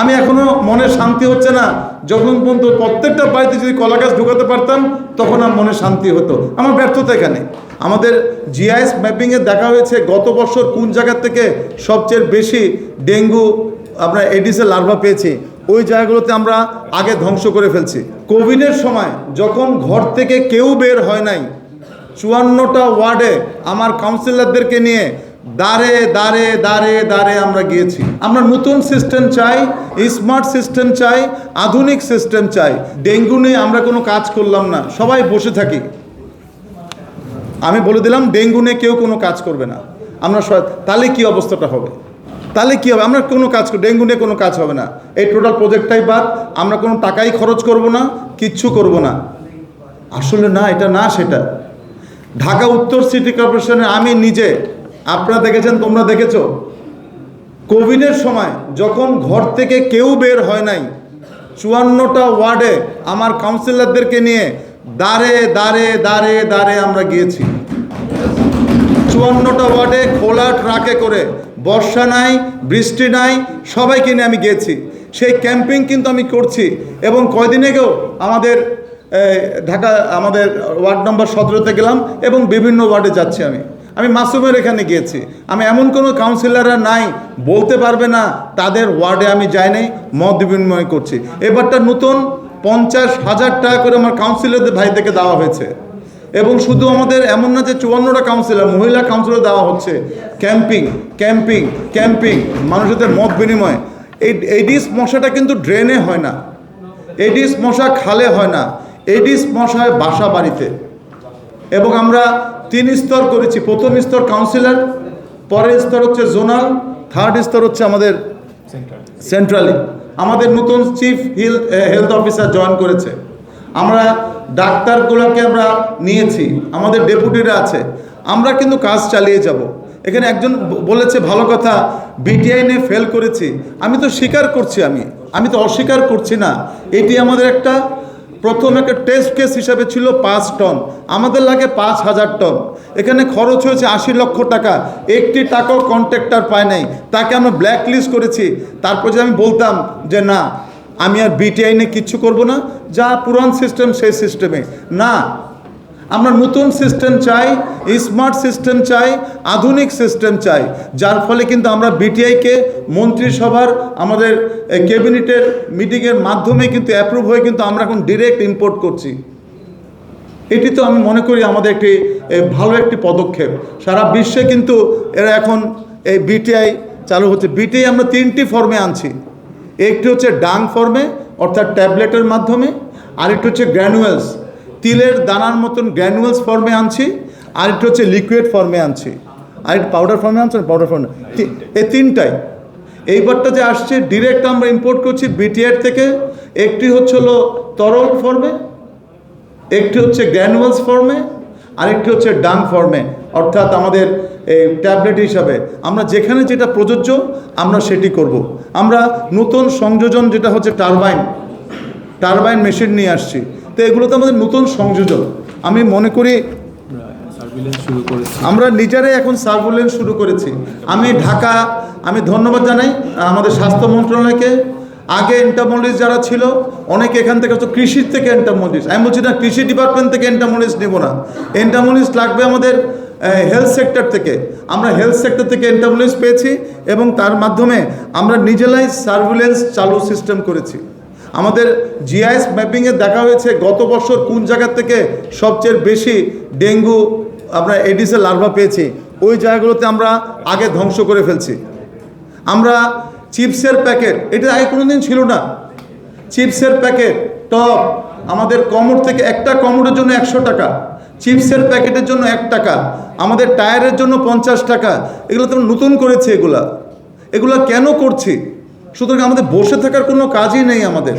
আমি এখনও মনে শান্তি হচ্ছে না। যখন পর্যন্ত প্রত্যেকটা বাড়িতে যদি কলা গাছ ঢুকাতে পারতাম, তখন আমার মনে শান্তি হতো। আমার ব্যর্থতা এখানে। আমাদের জিআইএস ম্যাপিংয়ে দেখা হয়েছে গত বছর কোন জায়গার থেকে সবচেয়ে বেশি ডেঙ্গু আমরা এডিসের লার্ভা পেয়েছি, ওই জায়গাগুলোতে আমরা আগে ধ্বংস করে ফেলছি। কোভিডের সময় যখন ঘর থেকে কেউ বের হয় নাই, চুয়ান্নটা ওয়ার্ডে আমার কাউন্সিলরদেরকে নিয়ে দাঁড়ে দাঁড়ে দাঁড়ে দাঁড়ে আমরা গিয়েছি। আমরা নতুন সিস্টেম চাই স্মার্ট সিস্টেম চাই, আধুনিক সিস্টেম চাই। ডেঙ্গু নিয়ে আমরা কোনো কাজ করলাম না, সবাই বসে থাকি। আমি বলে দিলাম, ডেঙ্গু নিয়ে কেউ কোনো কাজ করবে না। আমরা তাহলে কি অবস্থাটা হবে? তাহলে কি হবে? আমরা কোনো কাজ ডেঙ্গু নিয়ে কোনো কাজ হবে না। এই টোটাল প্রজেক্টটাই বাদ, আমরা কোনো টাকাই খরচ করব না, কিচ্ছু করব না। আসলে না, এটা না, সেটা। ঢাকা উত্তর সিটি কর্পোরেশনে আমি নিজে আপনারা দেখেছেন, তোমরা দেখেছ? কোভিডের সময় যখন ঘর থেকে কেউ বের হয় নাই, চুয়ান্নটা ওয়ার্ডে আমার কাউন্সিলরদেরকে নিয়ে দাঁড়ে দাঁড়ে দাঁড়ে দাঁড়ে আমরা গিয়েছি। চুয়ান্নটা ওয়ার্ডে খোলা ট্রাকে করে বর্ষা নাই, বৃষ্টি নাই, সবাইকে নিয়ে আমি গিয়েছি। সেই ক্যাম্পিং কিন্তু আমি করছি এবং কয়দিন আগেও আমাদের ঢাকা, আমাদের ওয়ার্ড নম্বর সতেরোতে গেলাম এবং বিভিন্ন ওয়ার্ডে যাচ্ছি আমি। আমি মাসুমের এখানে গিয়েছি। আমি এমন কোনো কাউন্সিলররা নাই, বলতে পারবে না, তাদের ওয়ার্ডে আমি যাই নাই, মত বিনিময় করছি। এবারটা নতুন পঞ্চাশ হাজার টাকা করে আমার কাউন্সিলরদের ভাইদেরকে দেওয়া হয়েছে। এবং শুধু আমাদের এমন না যে চুয়ান্নটা কাউন্সিলর মহিলা কাউন্সিলর দেওয়া হচ্ছে। ক্যাম্পিং ক্যাম্পিং ক্যাম্পিং মানুষদের মত বিনিময়। এই এডিস মশাটা কিন্তু ড্রেনে হয় না। এডিস মশা খালে হয় না। এডিস মশায় বাসা বাড়িতে। এবং আমরা তিন স্তর করেছি। প্রথম স্তর কাউন্সিলর পরের স্তর হচ্ছে জোনাল থার্ড স্তর হচ্ছে আমাদের সেন্ট্রালি আমাদের নতুন chief health health officer join করেছে। আমরা ডাক্তারগুলোকে আমরা নিয়েছি। আমাদের ডেপুটিরা আছে। আমরা কিন্তু কাজ চালিয়ে যাব। এখানে একজন বলেছে, ভালো কথা বিটিআই নিয়ে ফেল করেছি। আমি তো স্বীকার করছি আমি। আমি তো অস্বীকার করছি না। এটি আমাদের একটা প্রথম একটা টেস্ট কেস হিসাবে ছিল পাঁচ টন আমাদের লাগে পাঁচ হাজার টন এখানে খরচ হয়েছে আশি লক্ষ টাকা। একটি টাকাও কন্ট্রাক্টর পায় নাই। তাকে আমরা ব্ল্যাক লিস্ট করেছি। তারপর যে আমি বলতাম যে, না, আমি আর বিটিআইনে কিচ্ছু করব না। যা পুরান সিস্টেম সেই সিস্টেমে না আমরা নতুন সিস্টেম চাই স্মার্ট সিস্টেম চাই, আধুনিক সিস্টেম চাই। যার ফলে কিন্তু আমরা বিটিআইকে মন্ত্রিসভার, আমাদের ক্যাবিনেটের মিটিংয়ের মাধ্যমে কিন্তু অ্যাপ্রুভ হয়ে কিন্তু আমরা এখন ডিরেক্ট ইম্পোর্ট করছি। এটি তো আমি মনে করি আমাদের একটি ভালো একটি পদক্ষেপ। সারা বিশ্বে কিন্তু এরা এখন এই বিটিআই চালু হচ্ছে। বিটিআই আমরা তিনটি ফর্মে আনছি। একটি হচ্ছে ডাং ফর্মে অর্থাৎ ট্যাবলেটের মাধ্যমে, আরেকটি হচ্ছে গ্র্যানুয়েলস তিলের দানার মতন গ্র্যানুয়েলস ফর্মে আনছি, আরেকটি হচ্ছে লিকুইড ফর্মে আনছি। আরেকটি পাউডার ফর্মে আনছি পাউডার ফর্মে এই তিনটাই। এইবারটা যে আসছে ডিরেক্ট আমরা ইম্পোর্ট করছি বিটিআর থেকে। একটি হচ্ছে হলো তরল ফর্মে একটি হচ্ছে গ্র্যানুয়ালস ফর্মে আরেকটি হচ্ছে ডাং ফর্মে অর্থাৎ আমাদের এই ট্যাবলেট হিসাবে আমরা যেখানে যেটা প্রযোজ্য, আমরা সেটি করব। আমরা নতুন সংযোজন যেটা হচ্ছে টারবাইন টারবাইন মেশিন নিয়ে আসছি। তো এগুলো তো আমাদের নতুন সংযোজন। আমি মনে করি আমরা নিজেরাই এখন সার্ভুলেন্স শুরু করেছি। আমি ঢাকা, আমি ধন্যবাদ জানাই আমাদের স্বাস্থ্য মন্ত্রণালয়কে। আগে এন্টামোলিস যারা ছিল, অনেকে এখান থেকে হচ্ছে কৃষির থেকে এন্টামোলিস আমি বলছি না, কৃষি ডিপার্টমেন্ট থেকে এন্টামোলিস নেব না। এন্টামোলিস লাগবে আমাদের হেলথ সেক্টর থেকে। আমরা হেলথ সেক্টর থেকে এন্টামোলিস পেয়েছি এবং তার মাধ্যমে আমরা নিজেরাই সার্ভিলেন্স চালু সিস্টেম করেছি। আমাদের জিআইএস ম্যাপিংয়ে দেখা হয়েছে গত বছর কোন জায়গা থেকে সবচেয়ে বেশি ডেঙ্গু আমরা এডিসের লার্ভা পেয়েছি। ওই জায়গাগুলোতে আমরা আগে ধ্বংস করে ফেলছি। আমরা চিপসের প্যাকেট, এটা আগে কোনো দিন ছিল না। চিপসের প্যাকেট, টপ, আমাদের কমর থেকে একটা কমরের জন্য একশো টাকা। চিপসের প্যাকেটের জন্য এক টাকা। আমাদের টায়ারের জন্য পঞ্চাশ টাকা। এগুলো তো নতুন করেছি এগুলা। এগুলা কেন করছি? সুতরাং আমাদের বসে থাকার কোনো কাজই নেই আমাদের।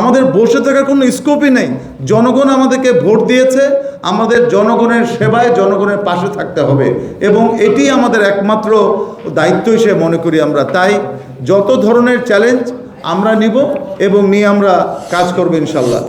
আমাদের বসে থাকার কোনো স্কোপই নেই। জনগণ আমাদেরকে ভোট দিয়েছে, আমাদের জনগণের সেবায় জনগণের পাশে থাকতে হবে এবং এটি আমাদের একমাত্র দায়িত্ব হিসেবে মনে করি আমরা। তাই যত ধরনের চ্যালেঞ্জ আমরা নিব এবং নিয়ে আমরা কাজ করব ইনশাল্লাহ